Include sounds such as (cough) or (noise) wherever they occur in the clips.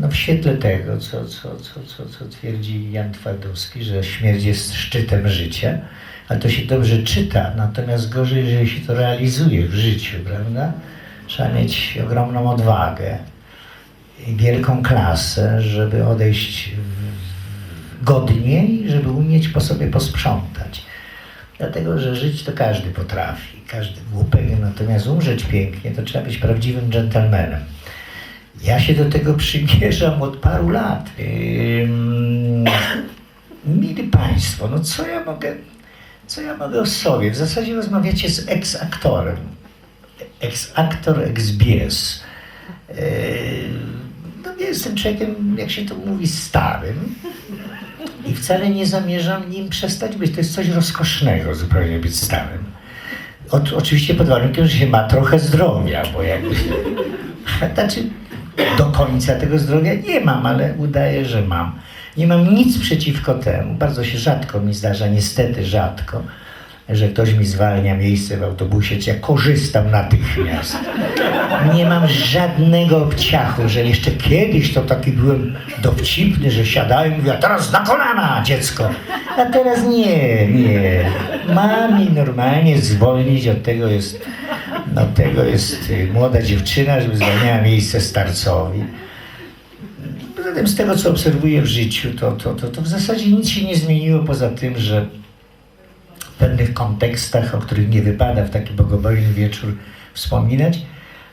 No w świetle tego, co, co, co, co, co twierdzi Jan Twardowski, że śmierć jest szczytem życia, ale to się dobrze czyta, natomiast gorzej, jeżeli się to realizuje w życiu, prawda? Trzeba mieć ogromną odwagę wielką klasę, żeby odejść godnie i żeby umieć po sobie posprzątać. Dlatego, że żyć to każdy potrafi, każdy głupek, natomiast umrzeć pięknie to trzeba być prawdziwym dżentelmenem. Ja się do tego przymierzam od paru lat. Mili Państwo, no co ja mogę, co ja mogę o sobie? W zasadzie rozmawiacie z ex-aktorem. Ex-aktor, ex-bies. Yy, Ja jestem człowiekiem, jak się to mówi, starym. I wcale nie zamierzam nim przestać być. To jest coś rozkosznego zupełnie być starym. Od, oczywiście pod warunkiem, że się ma trochę zdrowia, bo jakby... (laughs) Znaczy, do końca tego zdrowia nie mam, ale udaję, że mam. Nie mam nic przeciwko temu. Bardzo się rzadko mi zdarza, niestety rzadko, że ktoś mi zwalnia miejsce w autobusie, czy ja korzystam natychmiast. Nie mam żadnego obciachu, że jeszcze kiedyś to taki byłem dowcipny, że siadałem i mówię, a teraz na kolana dziecko. A teraz nie, nie. Mam normalnie zwolnić, od tego jest, od tego jest y, młoda dziewczyna, żeby zwalniała miejsce starcowi. Poza tym z tego, co obserwuję w życiu, to, to, to, to w zasadzie nic się nie zmieniło poza tym, że pewnych kontekstach, o których nie wypada w taki bogobojny wieczór wspominać,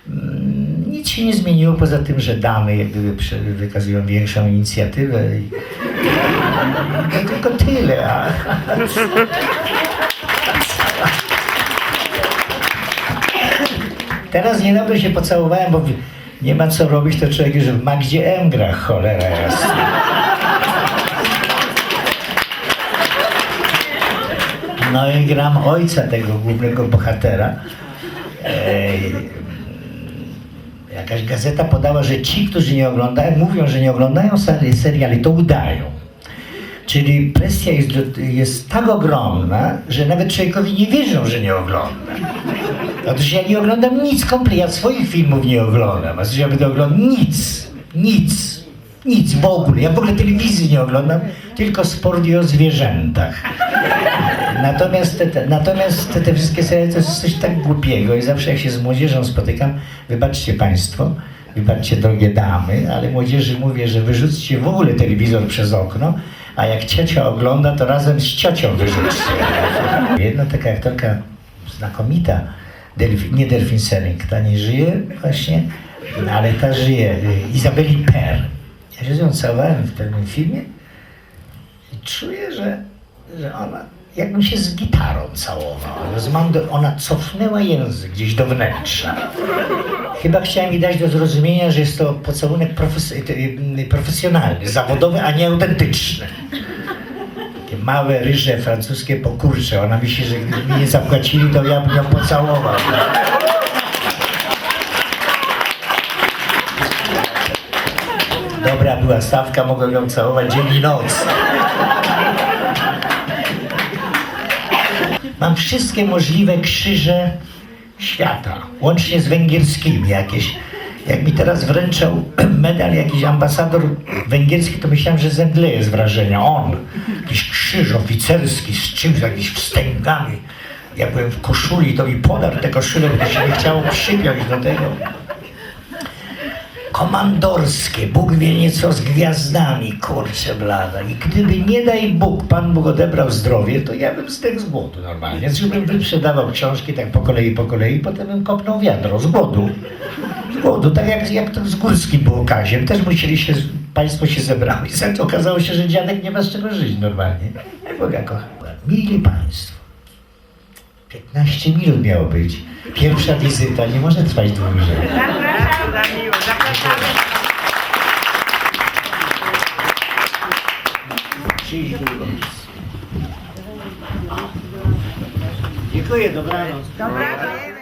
mm, nic się nie zmieniło poza tym, że damy jak gdyby wykazują większą inicjatywę i, to tylko tyle. A, Teraz niedawno się pocałowałem, bo nie ma co robić, to człowiek już w Magdzie M cholera jasna. No i gram ojca tego głównego bohatera. Ej, jakaś gazeta podała, że ci, którzy nie oglądają, mówią, że nie oglądają seriali, to udają. Czyli presja jest, jest tak ogromna, że nawet człowiekowi nie wierzą, że nie ogląda. Otóż ja nie oglądam nic kompletnie, ja swoich filmów nie oglądam, a ja będę oglądał? Nic, nic, nic w ogóle. Ja w ogóle telewizji nie oglądam, tylko sport o zwierzętach. Natomiast te, te, natomiast te, wszystkie seriale to jest coś tak głupiego i zawsze jak się z młodzieżą spotykam, wybaczcie Państwo, wybaczcie drogie damy, ale młodzieży mówię, że wyrzućcie w ogóle telewizor przez okno, a jak ciocia ogląda, to razem z ciocią wyrzućcie. Jedna taka aktorka znakomita, nie Delfin Selig, ta nie żyje właśnie, ale ta żyje, Izabeli Per. Z całowałem w pewnym filmie i czuję, że, że ona, jakbym się z gitarą całował. Rozumiem, ona cofnęła język gdzieś do wnętrza. Chyba chciałem mi dać do zrozumienia, że jest to pocałunek profes y, profesjonalny, zawodowy, a nie autentyczny. Takie małe, ryże francuskie pokurcze. Ona myśli, że gdyby mi nie zapłacili, to ja bym ją pocałował. Dobra była stawka, mogłem ją całować dzień i noc. Mam wszystkie możliwe krzyże świata, łącznie z węgierskimi jakieś. Jak mi teraz wręczał (clears throat) medal jakiś ambasador węgierski, to myślałem, że zemdleję z wrażenia. On, jakiś krzyż oficerski z czymś, jakimiś wstęgami. Ja byłem w koszuli, to mi podarł tę koszulę, bo się nie chciało przypiąć do tego komandorskie, Bóg wie nieco z gwiazdami, kurczę blada. I gdyby nie daj Bóg, Pan Bóg odebrał zdrowie, to ja bym zdechł z głodu normalnie. Znaczy bym wyprzedawał książki tak po kolei, po kolei, potem bym kopnął wiadro z głodu. Z głodu, tak jak, jak to z Górskim było Kaziem. Też musieli się, państwo się zebrali. I okazało się, że dziadek nie ma z czego żyć normalnie. Boga kocham. Mili Państwo, 15 minut miało być. Pierwsza wizyta nie może trwać dłużej. Zapraszam za miło, zapraszamy. Długo. Dziękuję, dobranoc. Dobranoc.